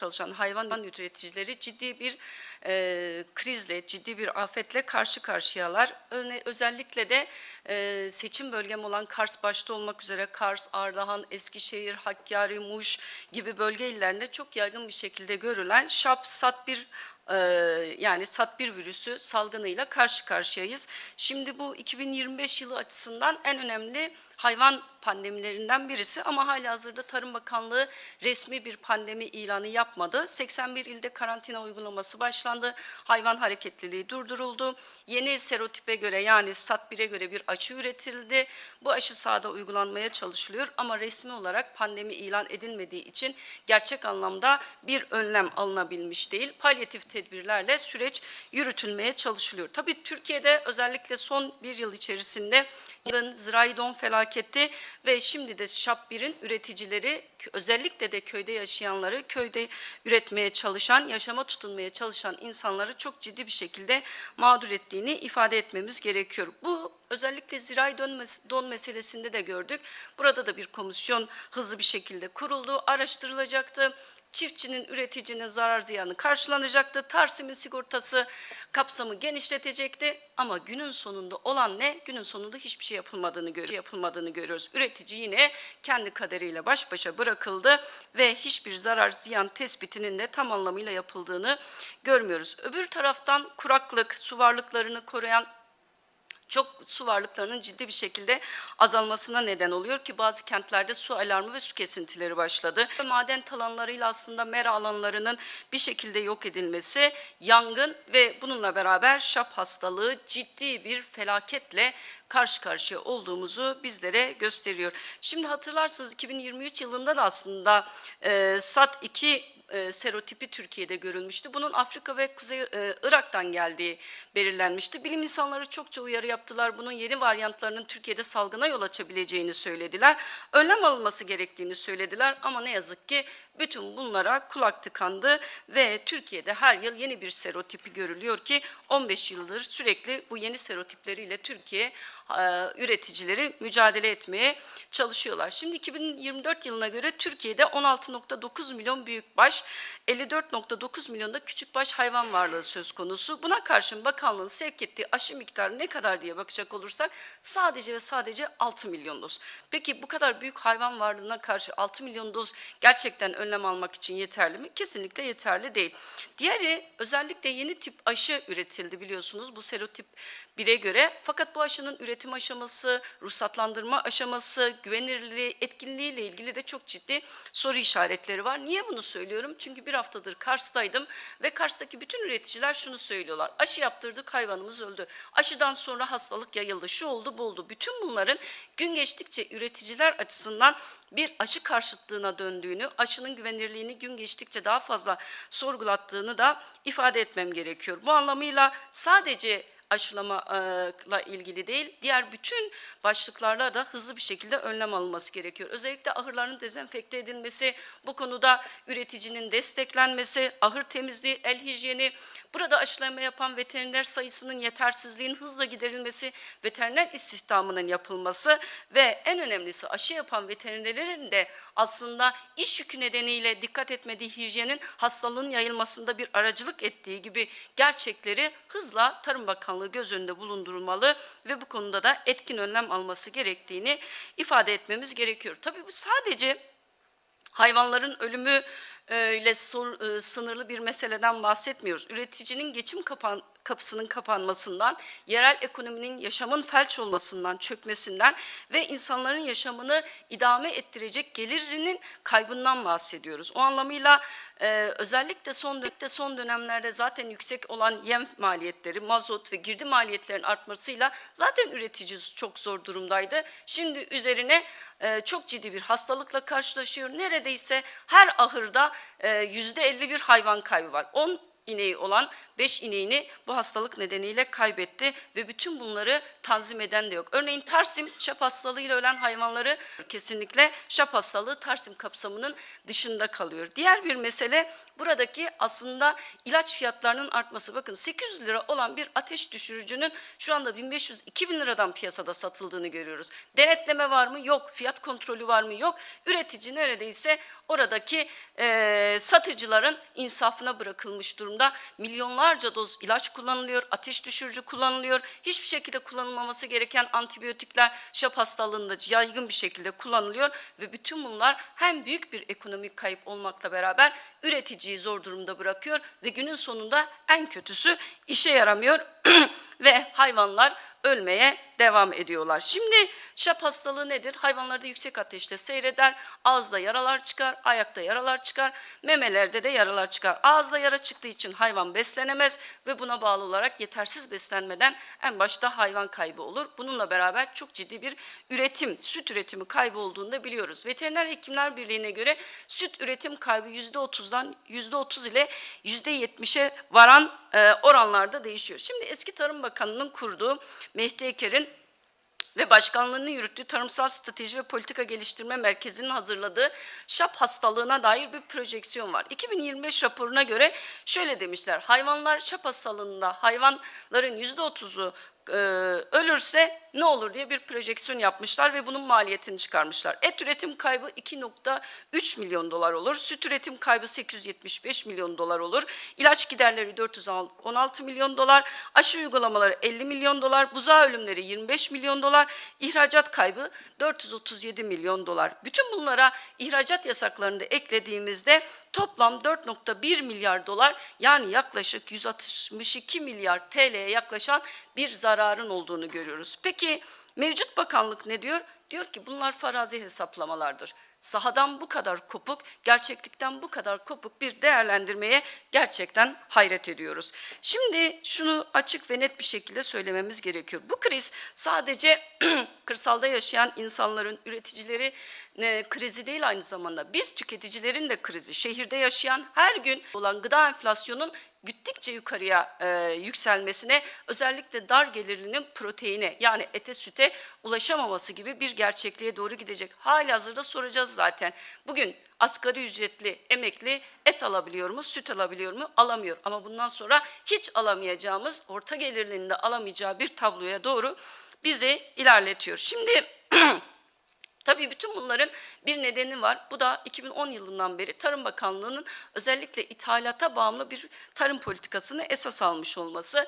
çalışan hayvan üreticileri ciddi bir e, krizle, ciddi bir afetle karşı karşıyalar. Öne, özellikle de e, seçim bölgem olan Kars başta olmak üzere Kars, Ardahan, Eskişehir, Hakkari, Muş gibi bölge illerinde çok yaygın bir şekilde görülen şap, sat bir yani SAT1 virüsü salgınıyla karşı karşıyayız. Şimdi bu 2025 yılı açısından en önemli hayvan pandemilerinden birisi ama hala hazırda Tarım Bakanlığı resmi bir pandemi ilanı yapmadı. 81 ilde karantina uygulaması başlandı. Hayvan hareketliliği durduruldu. Yeni serotipe göre yani SAT1'e göre bir aşı üretildi. Bu aşı sahada uygulanmaya çalışılıyor ama resmi olarak pandemi ilan edilmediği için gerçek anlamda bir önlem alınabilmiş değil. Palyatif tedbirlerle süreç yürütülmeye çalışılıyor. Tabii Türkiye'de özellikle son bir yıl içerisinde yılın zirai don felaketi ve şimdi de ŞAP 1'in üreticileri özellikle de köyde yaşayanları, köyde üretmeye çalışan, yaşama tutunmaya çalışan insanları çok ciddi bir şekilde mağdur ettiğini ifade etmemiz gerekiyor. Bu özellikle zirai don meselesinde de gördük. Burada da bir komisyon hızlı bir şekilde kuruldu, araştırılacaktı. Çiftçinin, üreticinin zarar ziyanı karşılanacaktı. Tarsim'in sigortası kapsamı genişletecekti. Ama günün sonunda olan ne? Günün sonunda hiçbir şey yapılmadığını, gör yapılmadığını görüyoruz. Üretici yine kendi kaderiyle baş başa bırakıldı ve hiçbir zarar ziyan tespitinin de tam anlamıyla yapıldığını görmüyoruz. Öbür taraftan kuraklık, su varlıklarını koruyan çok su varlıklarının ciddi bir şekilde azalmasına neden oluyor ki bazı kentlerde su alarmı ve su kesintileri başladı. Maden talanlarıyla aslında mera alanlarının bir şekilde yok edilmesi, yangın ve bununla beraber şap hastalığı ciddi bir felaketle karşı karşıya olduğumuzu bizlere gösteriyor. Şimdi hatırlarsınız 2023 yılında da aslında e, SAT 2 e, serotipi Türkiye'de görülmüştü. Bunun Afrika ve Kuzey e, Irak'tan geldiği belirlenmişti. Bilim insanları çokça uyarı yaptılar. Bunun yeni varyantlarının Türkiye'de salgına yol açabileceğini söylediler. Önlem alınması gerektiğini söylediler ama ne yazık ki bütün bunlara kulak tıkandı ve Türkiye'de her yıl yeni bir serotipi görülüyor ki 15 yıldır sürekli bu yeni serotipleriyle Türkiye e, üreticileri mücadele etmeye çalışıyorlar. Şimdi 2024 yılına göre Türkiye'de 16.9 milyon büyükbaş, 54.9 milyon da küçükbaş hayvan varlığı söz konusu. Buna karşın bakanlığın sevk ettiği aşı miktarı ne kadar diye bakacak olursak sadece ve sadece 6 milyon doz. Peki bu kadar büyük hayvan varlığına karşı 6 milyon doz gerçekten önlem almak için yeterli mi? Kesinlikle yeterli değil. Diğeri özellikle yeni tip aşı üretildi biliyorsunuz bu serotip 1'e göre. Fakat bu aşının üretim aşaması, ruhsatlandırma aşaması, güvenilirliği, etkinliği ile ilgili de çok ciddi soru işaretleri var. Niye bunu söylüyorum? Çünkü bir haftadır Kars'taydım ve Kars'taki bütün üreticiler şunu söylüyorlar. Aşı yaptırdık hayvanımız öldü. Aşıdan sonra hastalık yayıldı, şu oldu, bu oldu. Bütün bunların gün geçtikçe üreticiler açısından bir aşı karşıtlığına döndüğünü, aşının güvenilirliğini gün geçtikçe daha fazla sorgulattığını da ifade etmem gerekiyor. Bu anlamıyla sadece aşılamayla ilgili değil, diğer bütün başlıklarla da hızlı bir şekilde önlem alınması gerekiyor. Özellikle ahırların dezenfekte edilmesi, bu konuda üreticinin desteklenmesi, ahır temizliği, el hijyeni, burada aşılama yapan veteriner sayısının yetersizliğin hızla giderilmesi, veteriner istihdamının yapılması ve en önemlisi aşı yapan veterinerlerin de aslında iş yükü nedeniyle dikkat etmediği hijyenin hastalığın yayılmasında bir aracılık ettiği gibi gerçekleri hızla Tarım Bakanlığı göz önünde bulundurmalı ve bu konuda da etkin önlem alması gerektiğini ifade etmemiz gerekiyor. Tabii bu sadece hayvanların ölümü ile e, sınırlı bir meseleden bahsetmiyoruz. Üreticinin geçim kapan kapısının kapanmasından, yerel ekonominin yaşamın felç olmasından, çökmesinden ve insanların yaşamını idame ettirecek gelirinin kaybından bahsediyoruz. O anlamıyla e, özellikle son özellikle son dönemlerde zaten yüksek olan yem maliyetleri, mazot ve girdi maliyetlerin artmasıyla zaten üretici çok zor durumdaydı. Şimdi üzerine e, çok ciddi bir hastalıkla karşılaşıyor. Neredeyse her ahırda e, yüzde 51 hayvan kaybı var. On, ineği olan 5 ineğini bu hastalık nedeniyle kaybetti ve bütün bunları tanzim eden de yok. Örneğin Tarsim şap hastalığıyla ölen hayvanları kesinlikle şap hastalığı Tarsim kapsamının dışında kalıyor. Diğer bir mesele buradaki aslında ilaç fiyatlarının artması. Bakın 800 lira olan bir ateş düşürücünün şu anda 1500-2000 liradan piyasada satıldığını görüyoruz. Denetleme var mı? Yok. Fiyat kontrolü var mı? Yok. Üretici neredeyse oradaki eee, satıcıların insafına bırakılmış durumda. Milyonlarca doz ilaç kullanılıyor, ateş düşürücü kullanılıyor. Hiçbir şekilde kullanılmaması gereken antibiyotikler şap hastalığında yaygın bir şekilde kullanılıyor ve bütün bunlar hem büyük bir ekonomik kayıp olmakla beraber üreticiyi zor durumda bırakıyor ve günün sonunda en kötüsü işe yaramıyor ve hayvanlar ölmeye devam ediyorlar. Şimdi şap hastalığı nedir? Hayvanlarda yüksek ateşte seyreder, ağızda yaralar çıkar, ayakta yaralar çıkar, memelerde de yaralar çıkar. Ağızda yara çıktığı için hayvan beslenemez ve buna bağlı olarak yetersiz beslenmeden en başta hayvan kaybı olur. Bununla beraber çok ciddi bir üretim, süt üretimi kaybı olduğunu da biliyoruz. Veteriner Hekimler Birliği'ne göre süt üretim kaybı %30'dan %30 ile %70'e varan e, oranlarda değişiyor. Şimdi eski Tarım Bakanı'nın kurduğu Mehdi Eker'in ve başkanlığını yürüttüğü Tarımsal Strateji ve Politika Geliştirme Merkezi'nin hazırladığı şap hastalığına dair bir projeksiyon var. 2025 raporuna göre şöyle demişler. Hayvanlar şap hastalığında hayvanların %30'u e, ölürse ne olur diye bir projeksiyon yapmışlar ve bunun maliyetini çıkarmışlar. Et üretim kaybı 2.3 milyon dolar olur. Süt üretim kaybı 875 milyon dolar olur. İlaç giderleri 416 milyon dolar. Aşı uygulamaları 50 milyon dolar. Buzağı ölümleri 25 milyon dolar. ihracat kaybı 437 milyon dolar. Bütün bunlara ihracat yasaklarını da eklediğimizde toplam 4.1 milyar dolar yani yaklaşık 162 milyar TL'ye yaklaşan bir zararın olduğunu görüyoruz. Peki mevcut bakanlık ne diyor? Diyor ki bunlar farazi hesaplamalardır. Sahadan bu kadar kopuk, gerçeklikten bu kadar kopuk bir değerlendirmeye gerçekten hayret ediyoruz. Şimdi şunu açık ve net bir şekilde söylememiz gerekiyor. Bu kriz sadece kırsalda yaşayan insanların, üreticileri e, krizi değil aynı zamanda. Biz tüketicilerin de krizi. Şehirde yaşayan her gün olan gıda enflasyonun gittikçe yukarıya e, yükselmesine özellikle dar gelirlinin proteine yani ete süte ulaşamaması gibi bir gerçekliğe doğru gidecek. Hali hazırda soracağız zaten. Bugün asgari ücretli emekli et alabiliyor mu, süt alabiliyor mu? Alamıyor. Ama bundan sonra hiç alamayacağımız, orta gelirlinin de alamayacağı bir tabloya doğru bizi ilerletiyor. Şimdi Tabii bütün bunların bir nedeni var. Bu da 2010 yılından beri Tarım Bakanlığı'nın özellikle ithalata bağımlı bir tarım politikasını esas almış olması.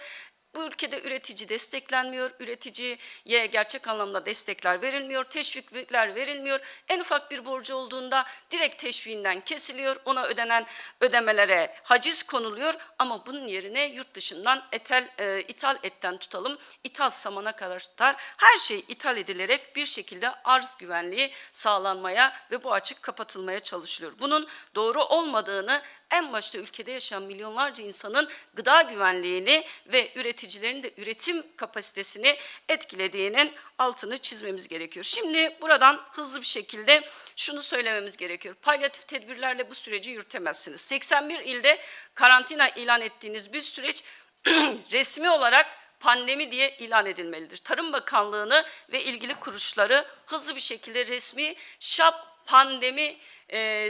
Bu ülkede üretici desteklenmiyor, üreticiye gerçek anlamda destekler verilmiyor, teşvikler verilmiyor. En ufak bir borcu olduğunda direkt teşviğinden kesiliyor, ona ödenen ödemelere haciz konuluyor. Ama bunun yerine yurt dışından etel, e, ithal etten tutalım, ithal samana kadar her şey ithal edilerek bir şekilde arz güvenliği sağlanmaya ve bu açık kapatılmaya çalışılıyor. Bunun doğru olmadığını en başta ülkede yaşayan milyonlarca insanın gıda güvenliğini ve üreticilerin de üretim kapasitesini etkilediğinin altını çizmemiz gerekiyor. Şimdi buradan hızlı bir şekilde şunu söylememiz gerekiyor. Palyatif tedbirlerle bu süreci yürütemezsiniz. 81 ilde karantina ilan ettiğiniz bir süreç resmi olarak pandemi diye ilan edilmelidir. Tarım Bakanlığı'nı ve ilgili kuruluşları hızlı bir şekilde resmi şap pandemi e,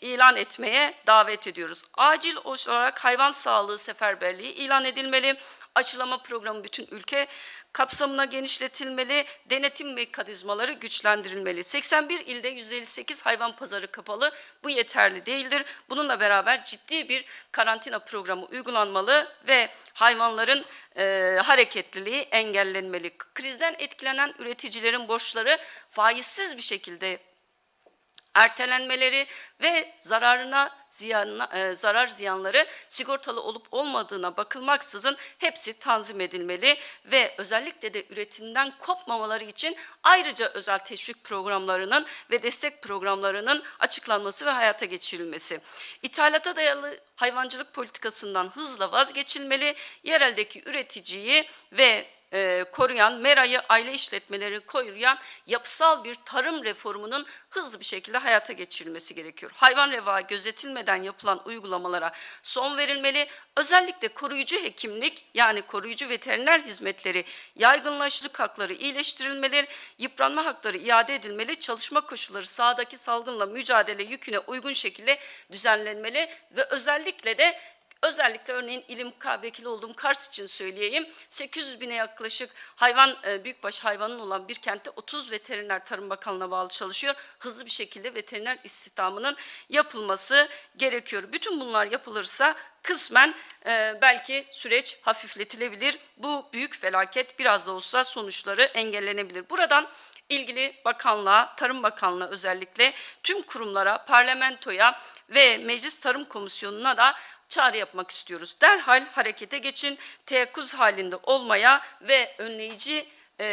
ilan etmeye davet ediyoruz. Acil olarak hayvan sağlığı seferberliği ilan edilmeli. Aşılama programı bütün ülke kapsamına genişletilmeli, denetim mekanizmaları güçlendirilmeli. 81 ilde 158 hayvan pazarı kapalı. Bu yeterli değildir. Bununla beraber ciddi bir karantina programı uygulanmalı ve hayvanların e, hareketliliği engellenmeli. Krizden etkilenen üreticilerin borçları faizsiz bir şekilde ertelenmeleri ve zararına ziyanına, e, zarar ziyanları sigortalı olup olmadığına bakılmaksızın hepsi tanzim edilmeli ve özellikle de üretimden kopmamaları için ayrıca özel teşvik programlarının ve destek programlarının açıklanması ve hayata geçirilmesi. İthalata dayalı hayvancılık politikasından hızla vazgeçilmeli, yereldeki üreticiyi ve e, koruyan, merayı aile işletmeleri koruyan yapısal bir tarım reformunun hızlı bir şekilde hayata geçirilmesi gerekiyor. Hayvan revağı gözetilmeden yapılan uygulamalara son verilmeli. Özellikle koruyucu hekimlik yani koruyucu veteriner hizmetleri yaygınlaştırıcı hakları iyileştirilmeli, yıpranma hakları iade edilmeli, çalışma koşulları sahadaki salgınla mücadele yüküne uygun şekilde düzenlenmeli ve özellikle de Özellikle örneğin ilim vekili olduğum Kars için söyleyeyim. 800 bine yaklaşık hayvan, e, büyükbaş hayvanın olan bir kentte 30 veteriner Tarım Bakanlığı'na bağlı çalışıyor. Hızlı bir şekilde veteriner istihdamının yapılması gerekiyor. Bütün bunlar yapılırsa kısmen e, belki süreç hafifletilebilir. Bu büyük felaket biraz da olsa sonuçları engellenebilir. Buradan ilgili bakanlığa, Tarım Bakanlığı özellikle tüm kurumlara, parlamentoya ve Meclis Tarım Komisyonu'na da çağrı yapmak istiyoruz. Derhal harekete geçin, teyakkuz halinde olmaya ve önleyici e,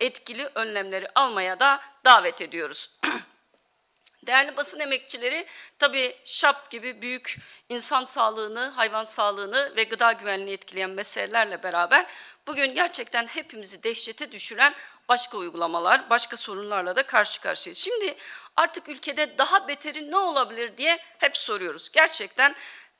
etkili önlemleri almaya da davet ediyoruz. Değerli basın emekçileri tabii ŞAP gibi büyük insan sağlığını, hayvan sağlığını ve gıda güvenliğini etkileyen meselelerle beraber bugün gerçekten hepimizi dehşete düşüren başka uygulamalar, başka sorunlarla da karşı karşıyayız. Şimdi artık ülkede daha beteri ne olabilir diye hep soruyoruz. Gerçekten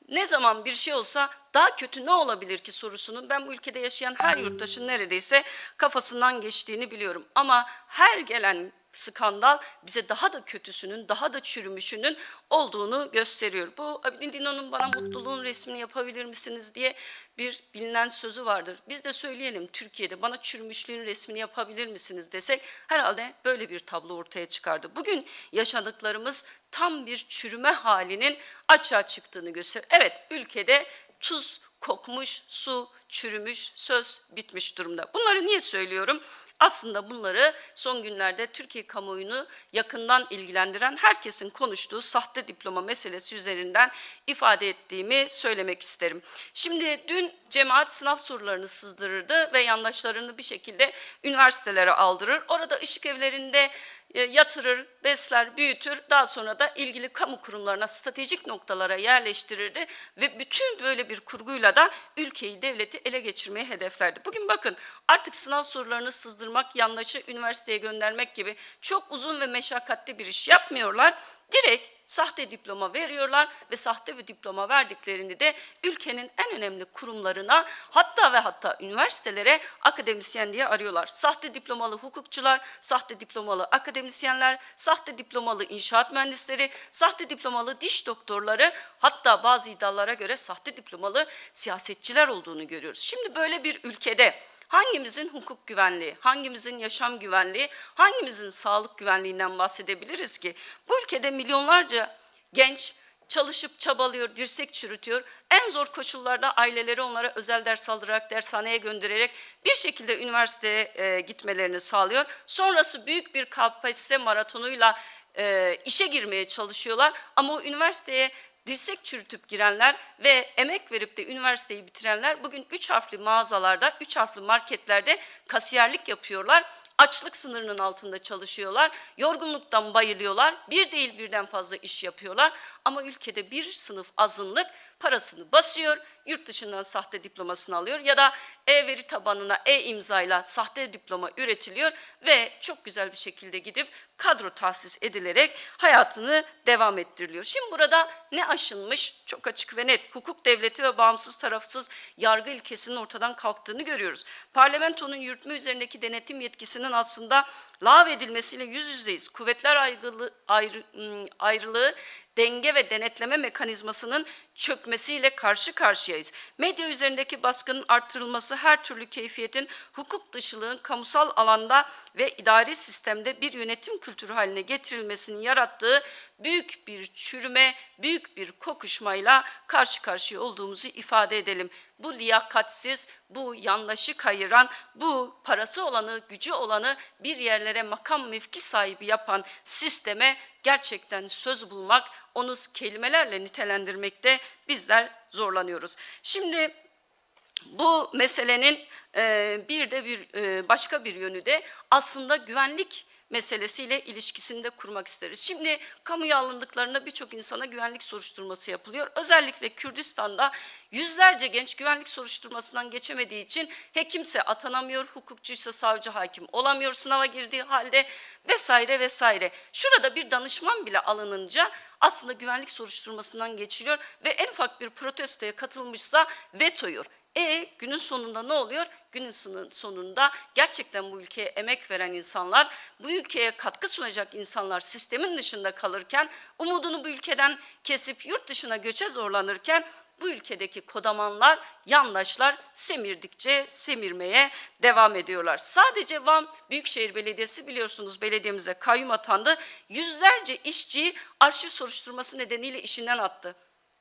ne zaman bir şey olsa daha kötü ne olabilir ki sorusunun ben bu ülkede yaşayan her yurttaşın neredeyse kafasından geçtiğini biliyorum. Ama her gelen skandal bize daha da kötüsünün, daha da çürümüşünün olduğunu gösteriyor. Bu Abidin bana mutluluğun resmini yapabilir misiniz diye bir bilinen sözü vardır. Biz de söyleyelim Türkiye'de bana çürümüşlüğün resmini yapabilir misiniz desek herhalde böyle bir tablo ortaya çıkardı. Bugün yaşadıklarımız tam bir çürüme halinin açığa çıktığını gösteriyor. Evet ülkede tuz kokmuş, su çürümüş, söz bitmiş durumda. Bunları niye söylüyorum? Aslında bunları son günlerde Türkiye kamuoyunu yakından ilgilendiren herkesin konuştuğu sahte diploma meselesi üzerinden ifade ettiğimi söylemek isterim. Şimdi dün cemaat sınav sorularını sızdırırdı ve yandaşlarını bir şekilde üniversitelere aldırır. Orada ışık evlerinde yatırır, besler, büyütür. Daha sonra da ilgili kamu kurumlarına stratejik noktalara yerleştirirdi ve bütün böyle bir kurguyla da ülkeyi, devleti ele geçirmeyi hedeflerdi. Bugün bakın artık sınav sorularını sızdırmak, yandaşı üniversiteye göndermek gibi çok uzun ve meşakkatli bir iş yapmıyorlar. Direkt sahte diploma veriyorlar ve sahte bir diploma verdiklerini de ülkenin en önemli kurumlarına hatta ve hatta üniversitelere akademisyen diye arıyorlar. Sahte diplomalı hukukçular, sahte diplomalı akademisyenler, sahte diplomalı inşaat mühendisleri, sahte diplomalı diş doktorları hatta bazı iddialara göre sahte diplomalı siyasetçiler olduğunu görüyoruz. Şimdi böyle bir ülkede hangimizin hukuk güvenliği, hangimizin yaşam güvenliği, hangimizin sağlık güvenliğinden bahsedebiliriz ki? Bu ülkede milyonlarca genç çalışıp çabalıyor, dirsek çürütüyor. En zor koşullarda aileleri onlara özel ders aldırarak, dershaneye göndererek bir şekilde üniversiteye e, gitmelerini sağlıyor. Sonrası büyük bir KPSS maratonuyla e, işe girmeye çalışıyorlar. Ama o üniversiteye dirsek çürütüp girenler ve emek verip de üniversiteyi bitirenler bugün üç harfli mağazalarda, üç harfli marketlerde kasiyerlik yapıyorlar. Açlık sınırının altında çalışıyorlar. Yorgunluktan bayılıyorlar. Bir değil birden fazla iş yapıyorlar. Ama ülkede bir sınıf azınlık parasını basıyor, yurt dışından sahte diplomasını alıyor ya da e-veri tabanına e-imzayla sahte diploma üretiliyor ve çok güzel bir şekilde gidip kadro tahsis edilerek hayatını devam ettiriliyor. Şimdi burada ne aşınmış? Çok açık ve net. Hukuk devleti ve bağımsız tarafsız yargı ilkesinin ortadan kalktığını görüyoruz. Parlamentonun yürütme üzerindeki denetim yetkisinin aslında lağvedilmesiyle yüz yüzeyiz. Kuvvetler ayrılığı, ayrı, ayrılığı denge ve denetleme mekanizmasının çökmesiyle karşı karşıyayız. Medya üzerindeki baskının artırılması her türlü keyfiyetin hukuk dışılığın kamusal alanda ve idari sistemde bir yönetim kültürü haline getirilmesinin yarattığı büyük bir çürüme, büyük bir kokuşmayla karşı karşıya olduğumuzu ifade edelim. Bu liyakatsiz, bu yanlaşı kayıran, bu parası olanı, gücü olanı bir yerlere makam mevki sahibi yapan sisteme gerçekten söz bulmak, onu kelimelerle nitelendirmekte bizler zorlanıyoruz. Şimdi bu meselenin bir de bir başka bir yönü de aslında güvenlik meselesiyle ilişkisini de kurmak isteriz. Şimdi kamuya alındıklarında birçok insana güvenlik soruşturması yapılıyor. Özellikle Kürdistan'da yüzlerce genç güvenlik soruşturmasından geçemediği için hekimse atanamıyor, hukukçuysa savcı hakim olamıyor sınava girdiği halde vesaire vesaire. Şurada bir danışman bile alınınca aslında güvenlik soruşturmasından geçiliyor ve en ufak bir protestoya katılmışsa vetoyor. E günün sonunda ne oluyor? Günün sonunda gerçekten bu ülkeye emek veren insanlar, bu ülkeye katkı sunacak insanlar sistemin dışında kalırken, umudunu bu ülkeden kesip yurt dışına göçe zorlanırken bu ülkedeki kodamanlar, yandaşlar semirdikçe semirmeye devam ediyorlar. Sadece Van Büyükşehir Belediyesi biliyorsunuz belediyemize kayyum atandı. Yüzlerce işçiyi arşiv soruşturması nedeniyle işinden attı.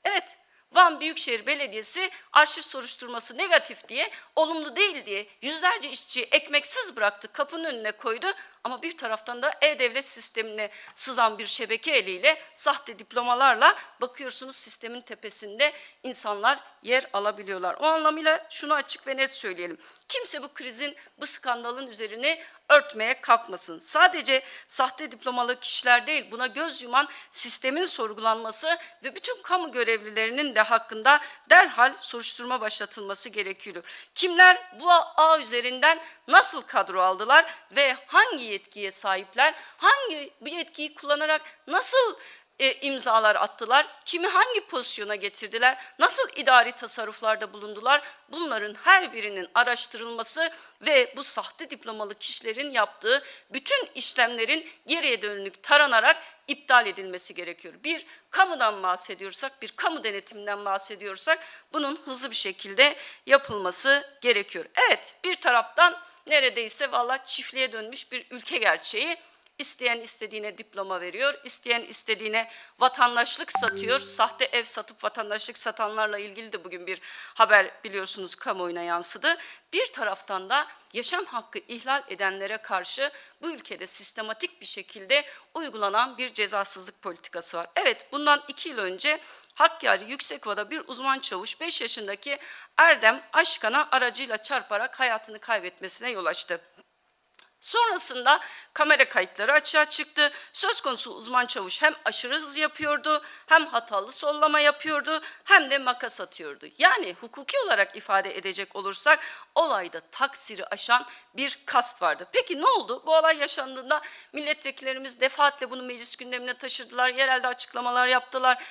Evet, Van Büyükşehir Belediyesi arşiv soruşturması negatif diye, olumlu değil diye yüzlerce işçiyi ekmeksiz bıraktı, kapının önüne koydu. Ama bir taraftan da e-devlet sistemine sızan bir şebeke eliyle sahte diplomalarla bakıyorsunuz sistemin tepesinde insanlar yer alabiliyorlar. O anlamıyla şunu açık ve net söyleyelim. Kimse bu krizin, bu skandalın üzerine örtmeye kalkmasın. Sadece sahte diplomalı kişiler değil, buna göz yuman sistemin sorgulanması ve bütün kamu görevlilerinin de hakkında derhal soruşturma başlatılması gerekiyor. Kimler bu ağ üzerinden nasıl kadro aldılar ve hangi yetkiye sahipler, hangi bu yetkiyi kullanarak nasıl e, imzalar attılar, kimi hangi pozisyona getirdiler, nasıl idari tasarruflarda bulundular, bunların her birinin araştırılması ve bu sahte diplomalı kişilerin yaptığı bütün işlemlerin geriye dönük taranarak iptal edilmesi gerekiyor. Bir kamudan bahsediyorsak, bir kamu denetiminden bahsediyorsak bunun hızlı bir şekilde yapılması gerekiyor. Evet, bir taraftan neredeyse valla çiftliğe dönmüş bir ülke gerçeği. İsteyen istediğine diploma veriyor, isteyen istediğine vatandaşlık satıyor. Sahte ev satıp vatandaşlık satanlarla ilgili de bugün bir haber biliyorsunuz kamuoyuna yansıdı. Bir taraftan da yaşam hakkı ihlal edenlere karşı bu ülkede sistematik bir şekilde uygulanan bir cezasızlık politikası var. Evet bundan iki yıl önce Hakkari Yüksekova'da bir uzman çavuş 5 yaşındaki Erdem Aşkan'a aracıyla çarparak hayatını kaybetmesine yol açtı. Sonrasında kamera kayıtları açığa çıktı. Söz konusu uzman çavuş hem aşırı hız yapıyordu, hem hatalı sollama yapıyordu, hem de makas atıyordu. Yani hukuki olarak ifade edecek olursak olayda taksiri aşan bir kast vardı. Peki ne oldu? Bu olay yaşandığında milletvekillerimiz defaatle bunu meclis gündemine taşıdılar, yerelde açıklamalar yaptılar.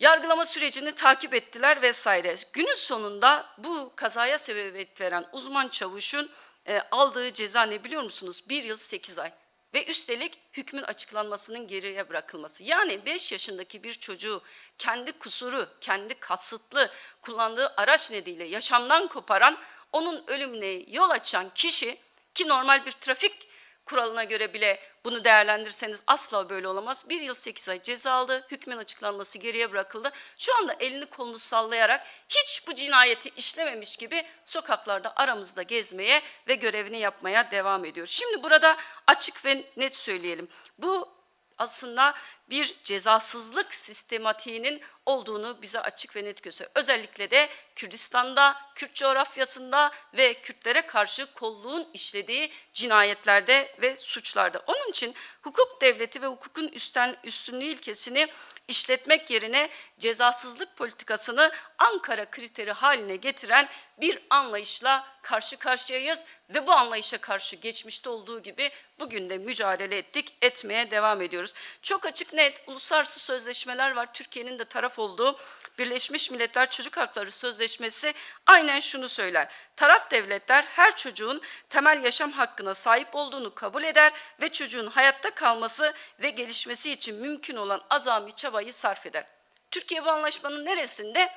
Yargılama sürecini takip ettiler vesaire. Günün sonunda bu kazaya sebebiyet veren uzman çavuşun e, aldığı ceza ne biliyor musunuz? Bir yıl sekiz ay. Ve üstelik hükmün açıklanmasının geriye bırakılması. Yani 5 yaşındaki bir çocuğu kendi kusuru, kendi kasıtlı kullandığı araç nedeniyle yaşamdan koparan, onun ölümüne yol açan kişi ki normal bir trafik kuralına göre bile bunu değerlendirseniz asla böyle olamaz. Bir yıl sekiz ay ceza aldı, hükmün açıklanması geriye bırakıldı. Şu anda elini kolunu sallayarak hiç bu cinayeti işlememiş gibi sokaklarda aramızda gezmeye ve görevini yapmaya devam ediyor. Şimdi burada açık ve net söyleyelim. Bu aslında bir cezasızlık sistematiğinin olduğunu bize açık ve net gösteriyor. Özellikle de Kürdistan'da, Kürt coğrafyasında ve Kürtlere karşı kolluğun işlediği cinayetlerde ve suçlarda. Onun için hukuk devleti ve hukukun üstten, üstünlüğü ilkesini işletmek yerine cezasızlık politikasını Ankara kriteri haline getiren bir anlayışla karşı karşıyayız ve bu anlayışa karşı geçmişte olduğu gibi bugün de mücadele ettik, etmeye devam ediyoruz. Çok açık net uluslararası sözleşmeler var. Türkiye'nin de taraf olduğu Birleşmiş Milletler Çocuk Hakları Sözleşmesi aynen şunu söyler. Taraf devletler her çocuğun temel yaşam hakkına sahip olduğunu kabul eder ve çocuğun hayatta kalması ve gelişmesi için mümkün olan azami çabayı sarf eder. Türkiye bu anlaşmanın neresinde?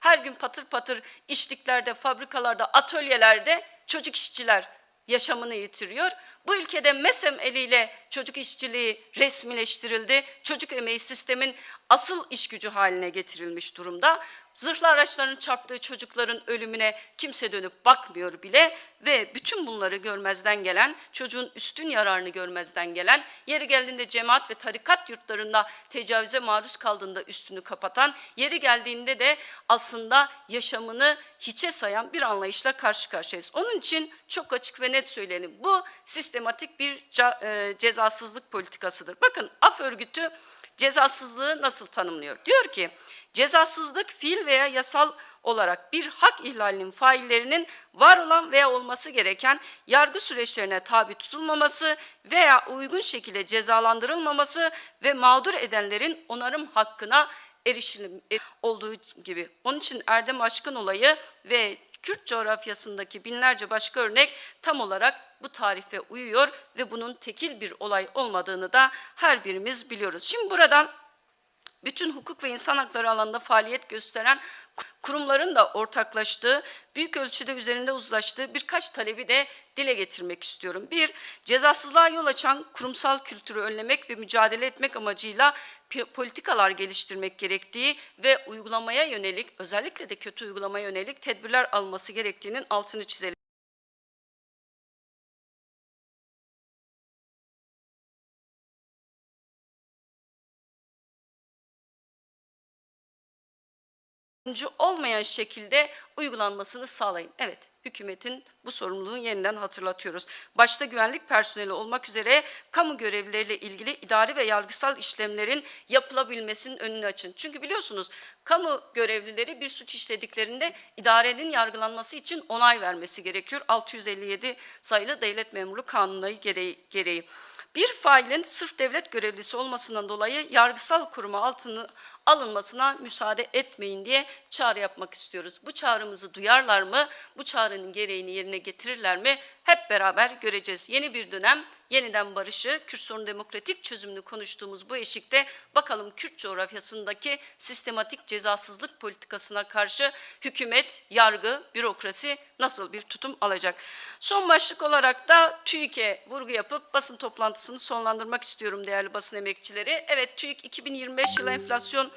Her gün patır patır işliklerde, fabrikalarda, atölyelerde çocuk işçiler yaşamını yitiriyor. Bu ülkede MESEM eliyle çocuk işçiliği resmileştirildi. Çocuk emeği sistemin asıl iş gücü haline getirilmiş durumda. Zırhlı araçların çarptığı çocukların ölümüne kimse dönüp bakmıyor bile ve bütün bunları görmezden gelen, çocuğun üstün yararını görmezden gelen, yeri geldiğinde cemaat ve tarikat yurtlarında tecavüze maruz kaldığında üstünü kapatan, yeri geldiğinde de aslında yaşamını hiçe sayan bir anlayışla karşı karşıyayız. Onun için çok açık ve net söyleyelim. Bu sistematik bir e, cezasızlık politikasıdır. Bakın af örgütü cezasızlığı nasıl tanımlıyor? Diyor ki cezasızlık fiil veya yasal olarak bir hak ihlalinin faillerinin var olan veya olması gereken yargı süreçlerine tabi tutulmaması veya uygun şekilde cezalandırılmaması ve mağdur edenlerin onarım hakkına erişilim e, olduğu gibi. Onun için Erdem Aşkın olayı ve Kürt coğrafyasındaki binlerce başka örnek tam olarak bu tarife uyuyor ve bunun tekil bir olay olmadığını da her birimiz biliyoruz. Şimdi buradan bütün hukuk ve insan hakları alanında faaliyet gösteren kurumların da ortaklaştığı, büyük ölçüde üzerinde uzlaştığı birkaç talebi de dile getirmek istiyorum. Bir, cezasızlığa yol açan kurumsal kültürü önlemek ve mücadele etmek amacıyla politikalar geliştirmek gerektiği ve uygulamaya yönelik, özellikle de kötü uygulamaya yönelik tedbirler alması gerektiğinin altını çizelim. Yardımcı olmayan şekilde uygulanmasını sağlayın. Evet, hükümetin bu sorumluluğunu yeniden hatırlatıyoruz. Başta güvenlik personeli olmak üzere kamu görevlileriyle ilgili idari ve yargısal işlemlerin yapılabilmesinin önünü açın. Çünkü biliyorsunuz kamu görevlileri bir suç işlediklerinde idarenin yargılanması için onay vermesi gerekiyor. 657 sayılı devlet memuru kanunu gereği. gereği. Bir failin sırf devlet görevlisi olmasından dolayı yargısal kuruma altını alınmasına müsaade etmeyin diye çağrı yapmak istiyoruz. Bu çağrımızı duyarlar mı? Bu çağrının gereğini yerine getirirler mi? Hep beraber göreceğiz. Yeni bir dönem, yeniden barışı, Kürt sorunu demokratik çözümünü konuştuğumuz bu eşikte bakalım Kürt coğrafyasındaki sistematik cezasızlık politikasına karşı hükümet, yargı, bürokrasi nasıl bir tutum alacak? Son başlık olarak da TÜİK'e vurgu yapıp basın toplantısını sonlandırmak istiyorum değerli basın emekçileri. Evet TÜİK 2025 yılı enflasyon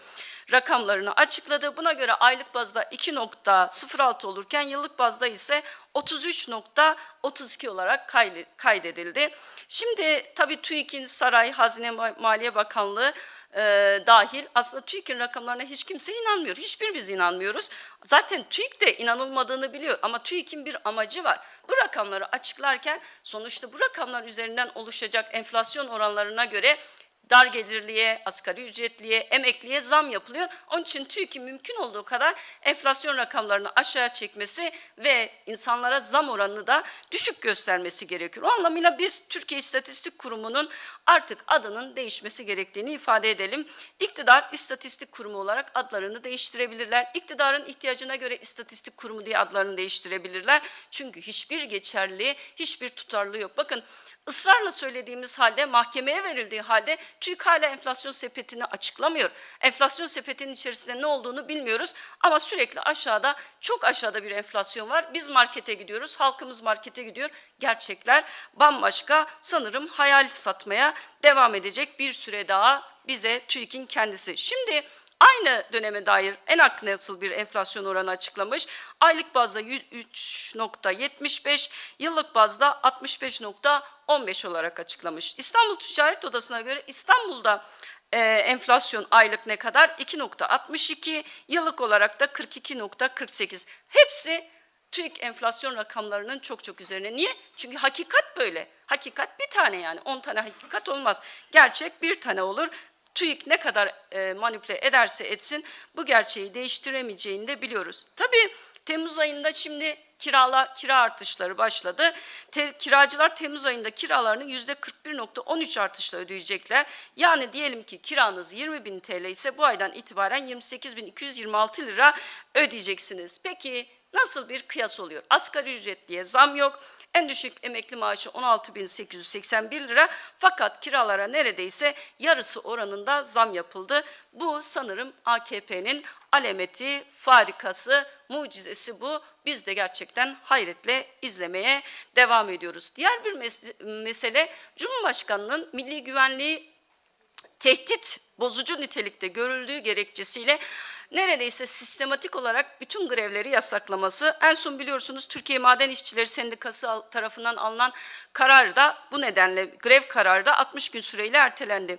rakamlarını açıkladı. Buna göre aylık bazda 2.06 olurken yıllık bazda ise 33.32 olarak kaydedildi. Şimdi tabii TÜİK'in Saray, Hazine Ma- Maliye Bakanlığı e, dahil aslında TÜİK'in rakamlarına hiç kimse inanmıyor. Hiçbirimiz inanmıyoruz. Zaten TÜİK de inanılmadığını biliyor ama TÜİK'in bir amacı var. Bu rakamları açıklarken sonuçta bu rakamlar üzerinden oluşacak enflasyon oranlarına göre dar gelirliye, asgari ücretliye, emekliye zam yapılıyor. Onun için TÜİK'in mümkün olduğu kadar enflasyon rakamlarını aşağı çekmesi ve insanlara zam oranını da düşük göstermesi gerekiyor. O anlamıyla biz Türkiye İstatistik Kurumu'nun artık adının değişmesi gerektiğini ifade edelim. İktidar İstatistik Kurumu olarak adlarını değiştirebilirler. İktidarın ihtiyacına göre İstatistik Kurumu diye adlarını değiştirebilirler. Çünkü hiçbir geçerli, hiçbir tutarlı yok. Bakın ısrarla söylediğimiz halde mahkemeye verildiği halde TÜİK hala enflasyon sepetini açıklamıyor. Enflasyon sepetinin içerisinde ne olduğunu bilmiyoruz ama sürekli aşağıda çok aşağıda bir enflasyon var. Biz markete gidiyoruz, halkımız markete gidiyor. Gerçekler bambaşka sanırım hayal satmaya devam edecek bir süre daha bize TÜİK'in kendisi. Şimdi Aynı döneme dair en ak nasıl bir enflasyon oranı açıklamış. Aylık bazda 3.75, yıllık bazda 65.15 olarak açıklamış. İstanbul Ticaret Odası'na göre İstanbul'da e, enflasyon aylık ne kadar? 2.62, yıllık olarak da 42.48. Hepsi TÜİK enflasyon rakamlarının çok çok üzerine. Niye? Çünkü hakikat böyle. Hakikat bir tane yani. 10 tane hakikat olmaz. Gerçek bir tane olur. TÜİK ne kadar e, manipüle ederse etsin bu gerçeği değiştiremeyeceğini de biliyoruz. Tabii Temmuz ayında şimdi kirala kira artışları başladı. Te, kiracılar Temmuz ayında kiralarını yüzde 41.13 artışla ödeyecekler. Yani diyelim ki kiranız 20 bin TL ise bu aydan itibaren 28.226 lira ödeyeceksiniz. Peki nasıl bir kıyas oluyor? Asgari ücretliye zam yok. En düşük emekli maaşı 16.881 lira fakat kiralara neredeyse yarısı oranında zam yapıldı. Bu sanırım AKP'nin alemeti, farikası, mucizesi bu. Biz de gerçekten hayretle izlemeye devam ediyoruz. Diğer bir mes- mesele Cumhurbaşkanı'nın milli güvenliği tehdit bozucu nitelikte görüldüğü gerekçesiyle neredeyse sistematik olarak bütün grevleri yasaklaması. En son biliyorsunuz Türkiye Maden İşçileri Sendikası tarafından alınan karar da bu nedenle grev kararı da 60 gün süreyle ertelendi.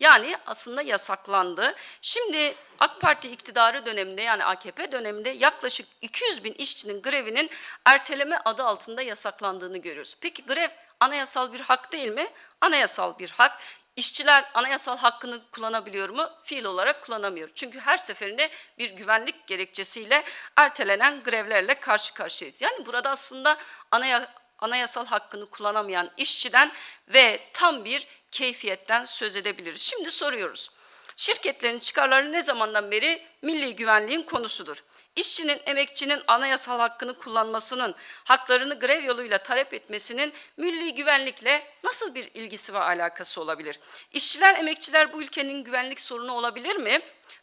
Yani aslında yasaklandı. Şimdi AK Parti iktidarı döneminde yani AKP döneminde yaklaşık 200 bin işçinin grevinin erteleme adı altında yasaklandığını görüyoruz. Peki grev anayasal bir hak değil mi? Anayasal bir hak. İşçiler anayasal hakkını kullanabiliyor mu? Fiil olarak kullanamıyor. Çünkü her seferinde bir güvenlik gerekçesiyle ertelenen grevlerle karşı karşıyayız. Yani burada aslında anaya, anayasal hakkını kullanamayan işçiden ve tam bir keyfiyetten söz edebiliriz. Şimdi soruyoruz. Şirketlerin çıkarları ne zamandan beri milli güvenliğin konusudur? İşçinin, emekçinin anayasal hakkını kullanmasının, haklarını grev yoluyla talep etmesinin milli güvenlikle nasıl bir ilgisi ve alakası olabilir? İşçiler, emekçiler bu ülkenin güvenlik sorunu olabilir mi?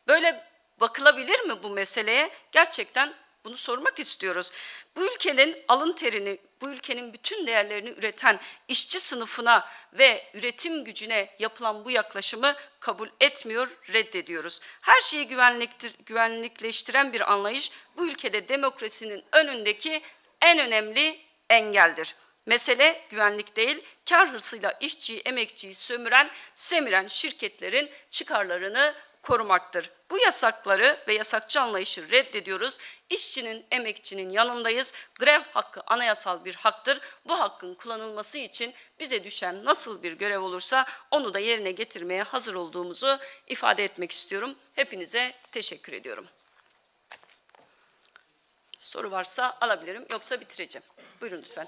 Böyle bakılabilir mi bu meseleye? Gerçekten bunu sormak istiyoruz. Bu ülkenin alın terini, bu ülkenin bütün değerlerini üreten işçi sınıfına ve üretim gücüne yapılan bu yaklaşımı kabul etmiyor, reddediyoruz. Her şeyi güvenlikleştiren bir anlayış bu ülkede demokrasinin önündeki en önemli engeldir. Mesele güvenlik değil, kar hırsıyla işçiyi, emekçiyi sömüren, semiren şirketlerin çıkarlarını korumaktır. Bu yasakları ve yasakçı anlayışı reddediyoruz. İşçinin, emekçinin yanındayız. Grev hakkı anayasal bir haktır. Bu hakkın kullanılması için bize düşen nasıl bir görev olursa onu da yerine getirmeye hazır olduğumuzu ifade etmek istiyorum. Hepinize teşekkür ediyorum. Soru varsa alabilirim yoksa bitireceğim. Buyurun lütfen.